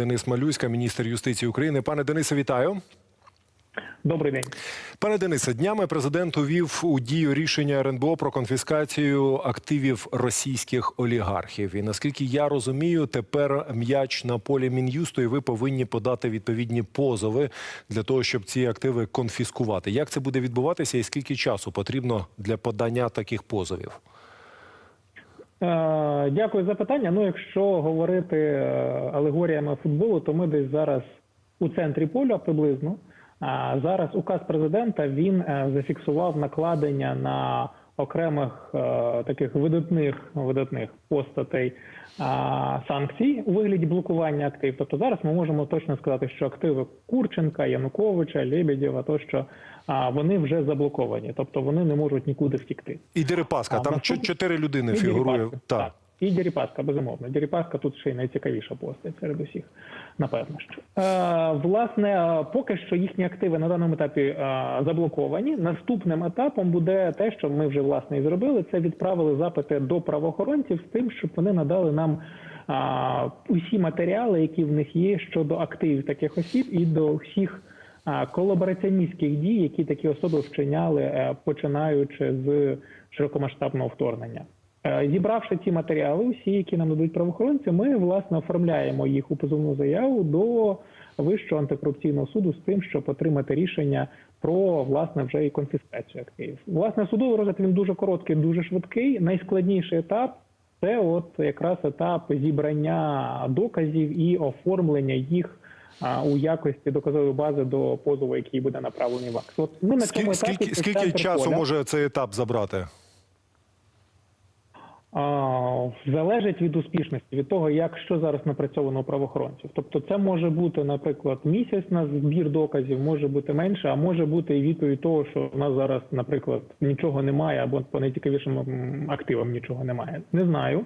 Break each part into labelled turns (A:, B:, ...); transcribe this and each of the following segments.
A: Денис Малюська, міністр юстиції України. Пане Денисе, вітаю.
B: Добрий день.
A: Пане Денисе, днями президент увів у дію рішення РНБО про конфіскацію активів російських олігархів. І наскільки я розумію, тепер м'яч на полі мін'юсту, і ви повинні подати відповідні позови для того, щоб ці активи конфіскувати. Як це буде відбуватися, і скільки часу потрібно для подання таких позовів?
B: Е, Дякую за питання. Ну, якщо говорити е, алегоріями футболу, то ми десь зараз у центрі поля приблизно. А зараз указ президента він е, зафіксував накладення на окремих е, таких видатних видатних постатей а, санкцій у вигляді блокування активів. Тобто зараз ми можемо точно сказати, що активи Курченка, Януковича, Лебедєва, тощо а, вони вже заблоковані, тобто вони не можуть нікуди втікти.
A: І Дерипаска, там чотири людини фігурує. Так.
B: І Дерипаска, безумовно. Дерипаска тут ще й найцікавіша постать серед усіх, напевно. що. Е, власне, е, поки що їхні активи на даному етапі е, заблоковані. Наступним етапом буде те, що ми вже власне і зробили. Це відправили запити до правоохоронців з тим, щоб вони надали нам а, усі матеріали, які в них є щодо активів таких осіб, і до всіх колабораціоністських дій, які такі особи вчиняли, е, починаючи з широкомасштабного вторгнення. Е, Зібравши ці матеріали, усі, які нам дадуть правоохоронці, ми власне оформляємо їх у позовну заяву до Вищого антикорупційного суду з тим, щоб отримати рішення про власне вже і конфіскацію активів. Власне, судовий розгляд він дуже короткий, дуже швидкий. Найскладніший етап це от якраз етап зібрання доказів і оформлення їх. У якості доказової бази до позову, який буде направлений в АКС. От ми на цьому
A: Скільки,
B: етапі
A: скільки, скільки часу
B: поля.
A: може цей етап забрати?
B: Залежить від успішності, від того, як що зараз напрацьовано у правоохоронців. Тобто, це може бути, наприклад, місяць на збір доказів, може бути менше, а може бути і відповідь того, що в нас зараз, наприклад, нічого немає, або по найцікавішим активам нічого немає. Не знаю.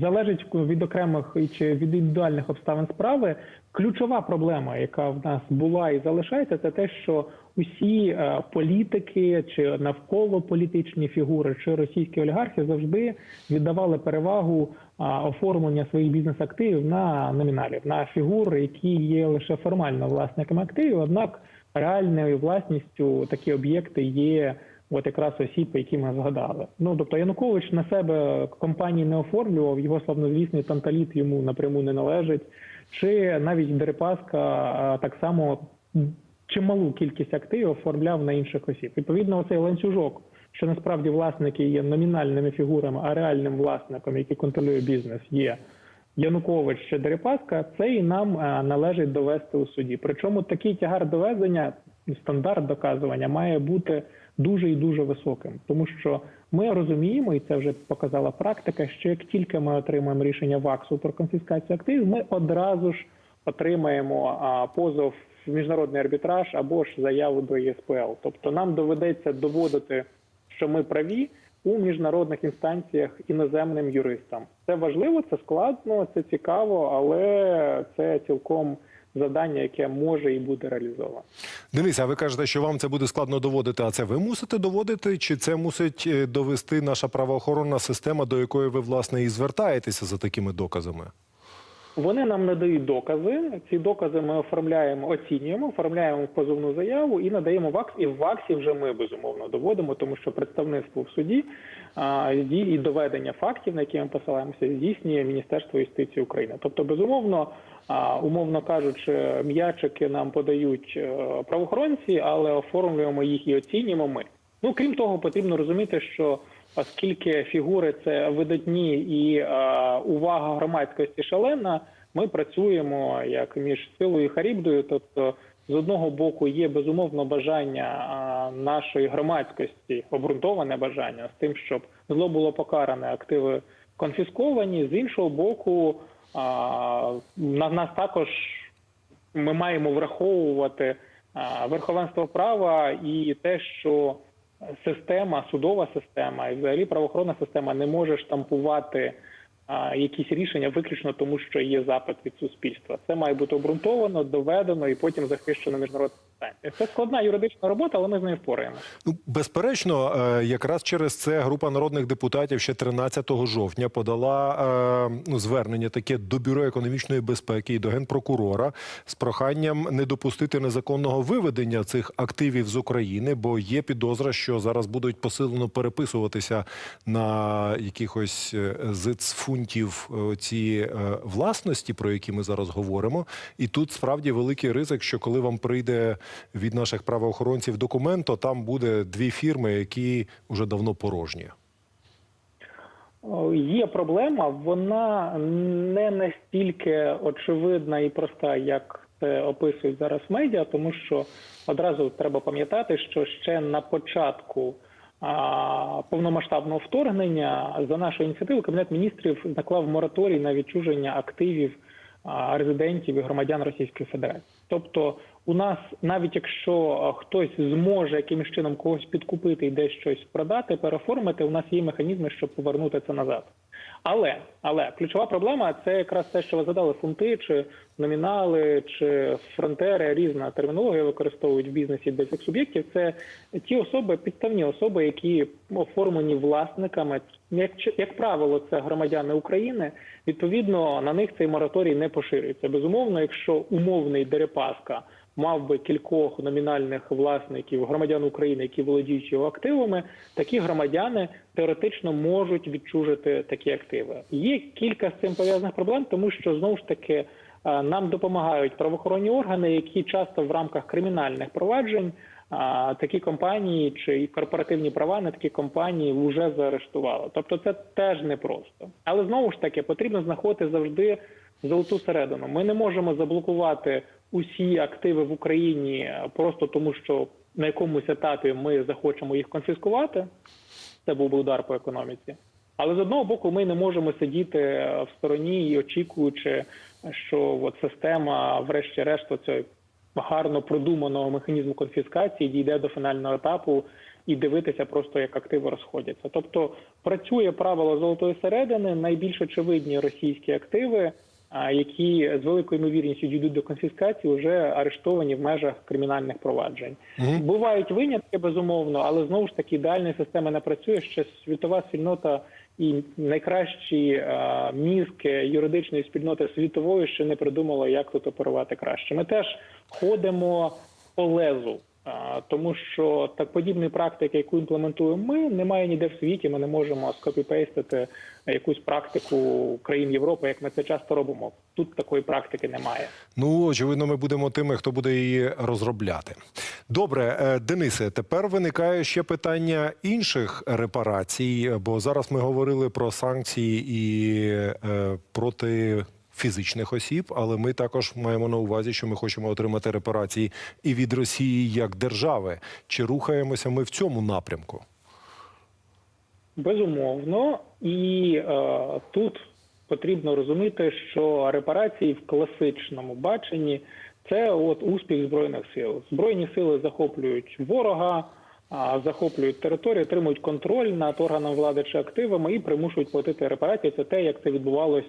B: Залежить від окремих чи від індивідуальних обставин справи. Ключова проблема, яка в нас була і залишається, це те, що усі е, політики чи навколо політичні фігури, чи російські олігархи завжди віддавали перевагу а, оформлення своїх бізнес-активів на номіналів, на фігури, які є лише формально власниками активів, однак реальною власністю такі об'єкти є. От якраз осіб, які ми згадали. Ну тобто Янукович на себе компанії не оформлював, його славнозвісний танталіт йому напряму не належить. Чи навіть Дерипаска так само чималу кількість активів оформляв на інших осіб. Відповідно, оцей ланцюжок, що насправді власники є номінальними фігурами, а реальним власником, який контролює бізнес, є Янукович чи Дерипаска, це і нам е, належить довести у суді. Причому такий тягар доведення, стандарт доказування має бути дуже і дуже високим, тому що ми розуміємо, і це вже показала практика, що як тільки ми отримаємо рішення ВАКСу про конфіскацію активів, ми одразу ж отримаємо позов міжнародний арбітраж або ж заяву до ЄСПЛ. Тобто нам доведеться доводити, що ми праві у міжнародних інстанціях іноземним юристам. Це важливо, це складно, це цікаво, але це цілком завдання, яке може і буде реалізовано.
A: Денис, а ви кажете, що вам це буде складно доводити. А це ви мусите доводити, чи це мусить е, довести наша правоохоронна система, до якої ви власне і звертаєтеся за такими доказами?
B: Вони нам надають докази. Ці докази ми оформляємо, оцінюємо, оформляємо позовну заяву і надаємо ВАКС. І в ВАКСі вже ми безумовно доводимо, тому що представництво в суді і доведення фактів, на які ми посилаємося, здійснює Міністерство юстиції України. Тобто, безумовно, умовно кажучи, м'ячики нам подають е, правоохоронці, але оформлюємо їх і оцінюємо ми. Ну крім того, потрібно розуміти, що оскільки фігури це видатні і увага громадськості шалена, ми працюємо як між силою і харібдою. Тобто, з одного боку є безумовно бажання нашої громадськості, обґрунтоване бажання з тим, щоб зло було покаране, активи конфісковані. З іншого боку, на нас також ми маємо враховувати верховенство права і те, що система, судова система і взагалі правоохоронна система не може штампувати якісь рішення виключно тому, що є запит від суспільства. Це має бути обґрунтовано, доведено і потім захищено міжнародними санкціях. Це складна юридична робота, але ми з нею впораємося.
A: Ну, безперечно, е, якраз через це група народних депутатів ще 13 жовтня подала е, ну, звернення таке до бюро економічної безпеки і до генпрокурора з проханням не допустити незаконного виведення цих активів з України, бо є підозра, що зараз будуть посилено переписуватися на якихось е, з фунтів е, ці е, власності, про які ми зараз говоримо. І тут справді великий ризик, що коли вам прийде від наших правоохоронців документ, то там буде дві фірми, які вже давно порожні.
B: Є проблема, вона не настільки очевидна і проста, як це описують зараз медіа, тому що одразу треба пам'ятати, що ще на початку а, повномасштабного вторгнення за нашою ініціативою Кабінет міністрів наклав мораторій на відчуження активів резидентів і громадян Російської Федерації. Тобто, у нас навіть якщо хтось зможе якимось чином когось підкупити і десь щось продати, переформити, у нас є механізми, щоб повернути це назад. Але але ключова проблема це якраз те, що ви задали фунти, чи номінали, чи фронтери, різна термінологія використовують в бізнесі для цих суб'єктів. Це ті особи, підставні особи, які оформлені власниками. Як як правило, це громадяни України. Відповідно, на них цей мораторій не поширюється. Безумовно, якщо умовний Дерипаска мав би кількох номінальних власників громадян України, які володіють його активами, такі громадяни теоретично можуть відчужити такі активи. Є кілька з цим пов'язаних проблем, тому що знову ж таки е, нам допомагають правоохоронні органи, які часто в рамках кримінальних проваджень такі компанії чи корпоративні права на такі компанії вже заарештували. Тобто, це теж непросто. Але знову ж таки потрібно знаходити завжди золоту середину. Ми не можемо заблокувати усі активи в Україні просто тому, що на якомусь етапі ми захочемо їх конфіскувати. Це був би удар по економіці. Але з одного боку, ми не можемо сидіти в стороні і очікуючи, що от система, врешті-решт, цього гарно продуманого механізму конфіскації дійде до фінального етапу і дивитися просто як активи розходяться. Тобто працює правило золотої середини, найбільш очевидні російські активи які з великою ймовірністю дійдуть до конфіскації, вже арештовані в межах кримінальних проваджень. Mm Бувають винятки безумовно, але знову ж таки ідеальної системи не працює. Ще світова спільнота і найкращі мізки юридичної спільноти світової ще не придумали, як тут оперувати краще. Ми теж ходимо по лезу. Тому що так подібної практики, яку імплементуємо ми, немає ніде в світі. Ми не можемо скопіпейстити якусь практику країн Європи, як ми це часто робимо. Тут такої практики немає.
A: Ну очевидно, ми будемо тими, хто буде її розробляти. Добре, е, Денисе. Тепер виникає ще питання інших репарацій, бо зараз ми говорили про санкції і е, проти фізичних осіб, але ми також маємо на увазі, що ми хочемо отримати репарації і від Росії як держави. Чи рухаємося ми в цьому напрямку?
B: Безумовно, і е, тут потрібно розуміти, що репарації в класичному баченні це от успіх збройних сил. Збройні сили захоплюють ворога, захоплюють територію, отримують контроль над органами влади чи активами і примушують платити репарації. Це те, як це відбувалось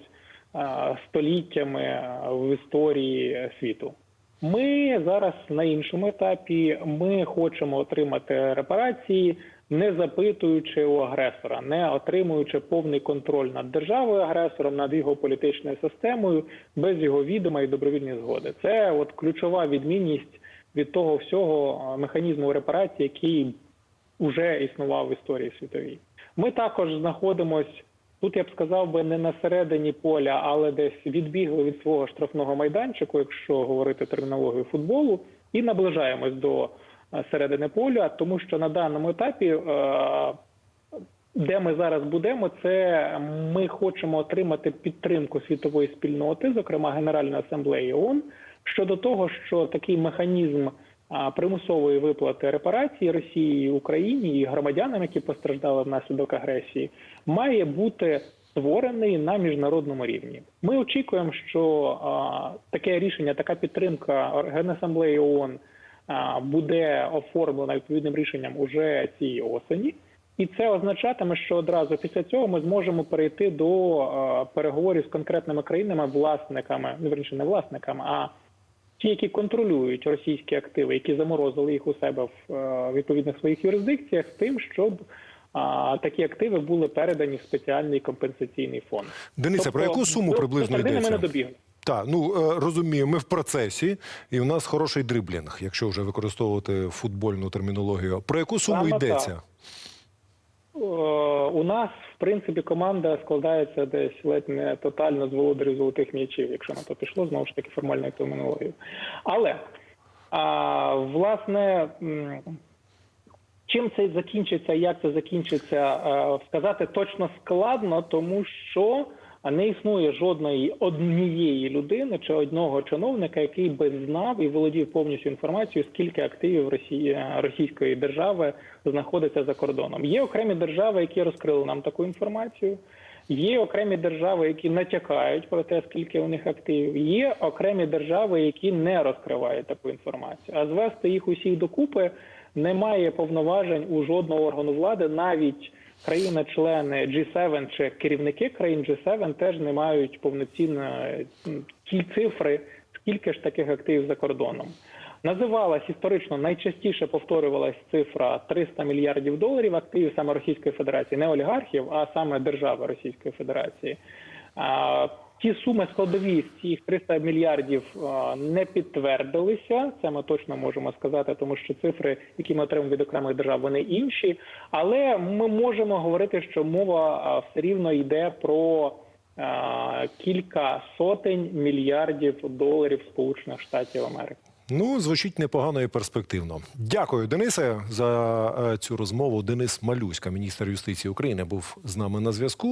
B: століттями в історії світу. Ми зараз на іншому етапі. Ми хочемо отримати репарації, не запитуючи у агресора, не отримуючи повний контроль над державою агресором, над його політичною системою, без його відома і добровільної згоди. Це от ключова відмінність від того всього механізму репарації, який вже існував в історії світовій. Ми також знаходимося Тут я б сказав би не на середині поля, але десь відбігли від свого штрафного майданчику, якщо говорити термінологію футболу, і наближаємось до е, середини поля, тому що на даному етапі, е, де ми зараз будемо, це ми хочемо отримати підтримку світової спільноти, зокрема Генеральної асамблеї ООН, щодо того, що такий механізм примусової виплати репарації Росії, Україні і громадянам, які постраждали внаслідок агресії, має бути створений на міжнародному рівні. Ми очікуємо, що таке рішення, така підтримка Генасамблеї ООН буде оформлена відповідним рішенням уже цієї осені. І це означатиме, що одразу після цього ми зможемо перейти до переговорів з конкретними країнами, власниками, ну верніше не власниками, а ті, які контролюють російські активи, які заморозили їх у себе в е, відповідних своїх юрисдикціях, з тим, щоб а, такі активи були передані в спеціальний компенсаційний фонд.
A: Денисе, про яку суму приблизно йдеться?
B: ми не.
A: Так, ну е, розумію, ми в процесі, і в нас хороший дриблінг, якщо вже використовувати футбольну термінологію. Про яку суму
B: Саме
A: йдеться?
B: так. У нас, в принципі, команда складається десь ледь не тотально з володарів золотих м'ячів, якщо на то пішло, знову ж таки формальною термінологією. Але а, власне, чим це закінчиться, як це закінчиться, е, сказати точно складно, тому що не існує жодної однієї людини чи одного чиновника, який би знав і володів повністю інформацією, скільки активів Росії Російської держави знаходиться за кордоном. Є окремі держави, які розкрили нам таку інформацію. Є окремі держави, які натякають про те, скільки у них активів. Є окремі держави, які не розкривають таку інформацію. А звести їх усіх докупи немає повноважень у жодного органу влади, навіть країни-члени G7 чи керівники країн G7 теж не мають повноцінно ті цифри, скільки ж таких активів за кордоном. Називалась історично найчастіше повторювалась цифра 300 мільярдів доларів активів саме Російської Федерації, не олігархів, а саме держави Російської Федерації. Ті суми складові з цих 300 мільярдів не підтвердилися. Це ми точно можемо сказати, тому що цифри, які ми отримуємо від окремих держав, вони інші. Але ми можемо говорити, що мова все рівно йде про кілька сотень мільярдів доларів Сполучених Штатів Америки.
A: Ну, звучить непогано і перспективно. Дякую, Денисе, за е, цю розмову. Денис Малюська, міністр юстиції України, був з нами на зв'язку.